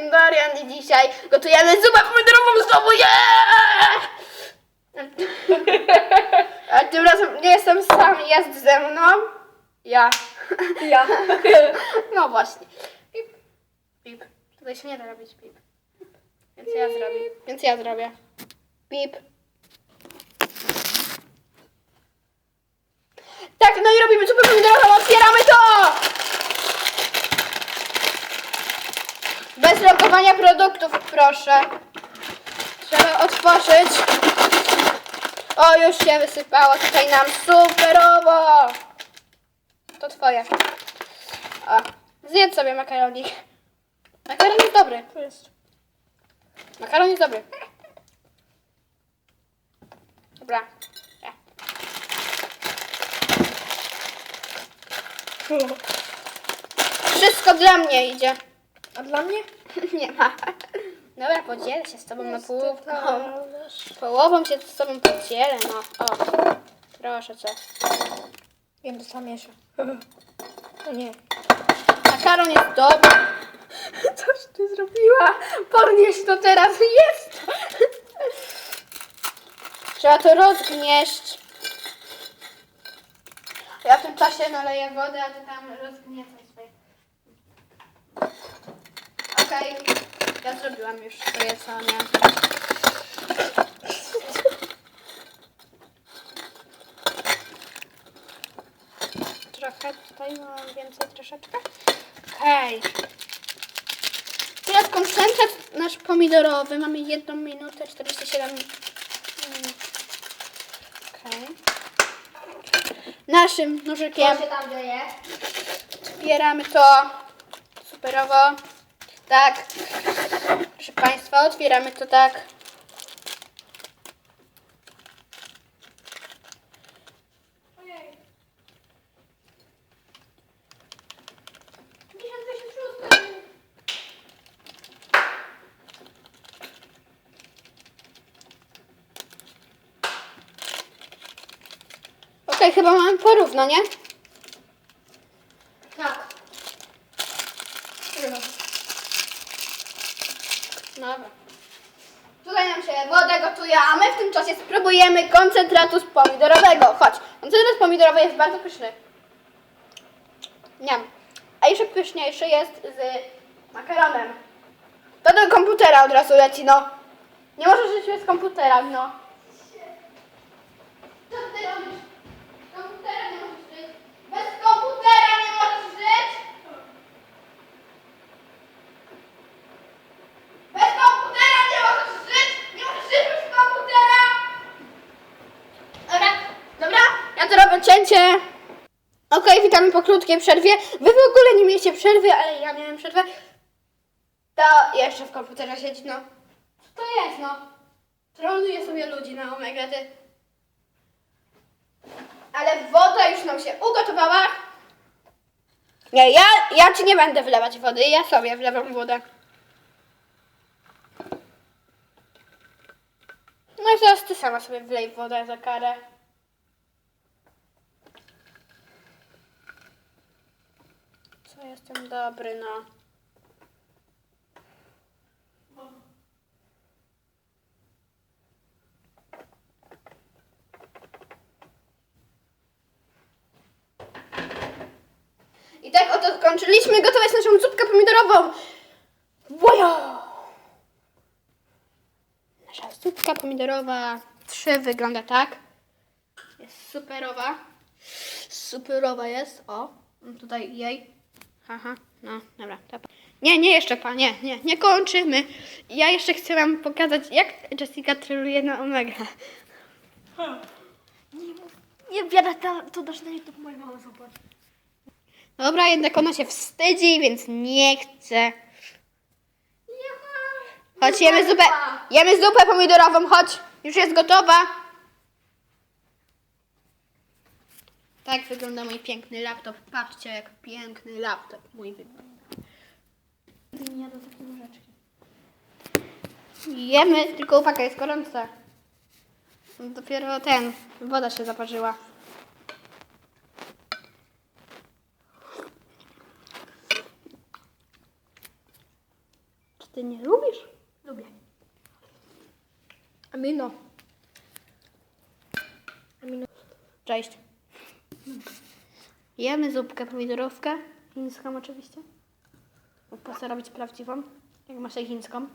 jestem Dorian i dzisiaj gotujemy zupę pomidorową znowu, yeah! A tym razem nie jestem sam, jest ze mną ja. Ja. No właśnie. Pip, pip. Tutaj się nie da robić pip. Więc ja zrobię. Więc ja zrobię. Pip. Tak, no i robimy zupę pomidorową, otwieramy to! Bez lokowania produktów, proszę. Trzeba otworzyć. O, już się wysypało tutaj nam superowo. To twoje. O, zjedz sobie makaronik. Makaron jest dobry. To jest. Makaron jest dobry. Dobra. Ja. Wszystko dla mnie idzie. A dla mnie? Nie ma. Dobra, podzielę się z tobą na. Talerz. Połową się z tobą podzielę, no. O. Proszę cię. Wiem, to sam miesza. O nie. Makaron jest dobry. Coś ty zrobiła? Podnieś to teraz. Jest. Trzeba to rozgnieść. Ja w tym czasie naleję wodę, a ty tam rozgniecaj swoje. Okej. Ja zrobiłam już swoje, co miałam zrobić. Trochę tutaj mam więcej troszeczkę. Okej. Teraz koncentrat nasz pomidorowy. Mamy 1 minutę 47 minut. Okej. Naszym nożykiem tam dzieje? otwieramy to superowo. Tak. Proszę Państwa, otwieramy to tak. Okej, chyba mamy porówno, nie? Tak. Dobra. Tutaj nam się woda gotuje, a my w tym czasie spróbujemy koncentratu z pomidorowego. Chodź, koncentrat pomidorowy jest bardzo pyszny. Niam. A jeszcze pyszniejszy jest z makaronem. To do komputera od razu leci, no. Nie możesz żyć bez komputera, no. Co ty robisz? Komputera nie możesz żyć. Bez komputera nie możesz żyć. Bez komputera nie możesz żyć! Nie możesz żyć bez komputera! Dobra, dobra, robię cięcie. Okej, witamy po krótkiej przerwie. Wy w ogóle nie mieliście przerwy, ale ja miałem przerwę. To jeszcze w komputerze siedzi, no. To jest, no? Troluje sobie ludzi na Omega, ty. Ale woda już nam się ugotowała. Nie, ja, ja ci nie będę wlewać wody, ja sobie wlewam wodę. No i teraz ty sama sobie wlej wodę za karę. Co jestem dobry, no. I tak oto skończyliśmy gotować naszą zupkę pomidorową. Wow! Nasza zupka pomidorowa 3 wygląda tak. Jest superowa. Superowa jest. O, tutaj jej. Haha, no dobra. To... Nie, nie jeszcze pa, nie, nie, nie kończymy. Ja jeszcze chcę wam pokazać, jak Jessica troluje na Omega. Nie biada, to, to dasz na YouTube moja mama zobacz. Dobra, jednak ona się wstydzi, więc nie chce. Chodź, jemy zupę, jemy zupę pomidorową, chodź. Już jest gotowa. Tak wygląda mój piękny laptop. Patrzcie, jak piękny laptop mój wygląda. Nie jada takie łyżeczki. Jemy, tylko uwaga, jest gorąca. Dopiero ten, woda się zaparzyła. Ty nie lubisz? Lubię. Amino. Amino. Cześć. Jemy zupkę pomidorowkę. Chińską oczywiście. Bo Po robić prawdziwą? Jak masz chińską?